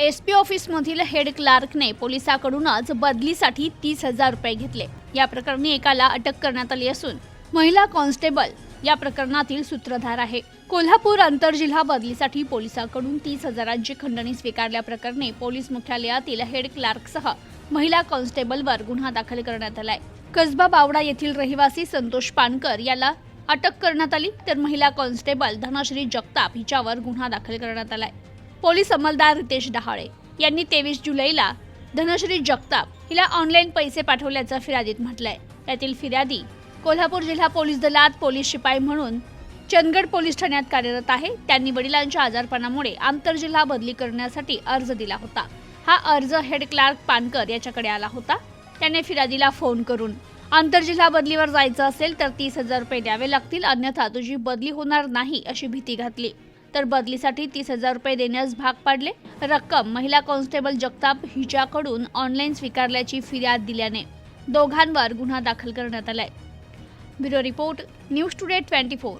S P ऑफिसमधील head क्लार्कने पोलिसाकडूनच बदलीसाठी तीस हजार रुपये घेतले. या प्रकरणी एकाला अटक करण्यात आली असून महिला कॉन्स्टेबल या प्रकरणातील सूत्रधार आहे. कोल्हापूर आंतरजिल्हा बदलीसाठी पोलिसाकडून तीस हजारांची खंडणी स्वीकारल्याप्रकरणी पोलीस मुख्यालयातील हेड क्लार्कसह महिला कॉन्स्टेबलवर गुन्हा दाखल करण्यात आलाय. कसबा बावडा येथील रहिवासी संतोष पानकर याला अटक करण्यात आली तर महिला कॉन्स्टेबल धनश्री जगताप हिच्यावर गुन्हा दाखल करण्यात आलाय. पोलीस अंमलदार रितेश डहाळे यांनी तेवीस जुलैला धनश्री जगताप हिला ऑनलाईन पैसे पाठवल्याचं फिर्यादीत म्हटलंय. यातील फिर्यादी कोल्हापूर जिल्हा पोलीस दलात पोलीस शिपाई म्हणून चंदगड पोलीस ठाण्यात कार्यरत आहे. त्यांनी वडिलांच्या आजारपणामुळे आंतरजिल्हा बदली करण्यासाठी अर्ज दिला होता. हा अर्ज हेड क्लार्क पानकर याच्याकडे आला होता. त्याने फिर्यादीला फोन करून आंतरजिल्हा बदलीवर जायचं असेल तर तीस हजार रुपये द्यावे लागतील अन्यथा तुझी बदली होणार नाही अशी भीती घातली. तर बदलीसाठी तीस हजार रुपये देण्यास भाग पाडले. रक्कम महिला कॉन्स्टेबल जगताप हिच्याकडून ऑनलाईन स्वीकारल्याची फिर्याद दिल्याने दोघांवर गुन्हा दाखल करण्यात आलाय. Bureau report news today twenty four.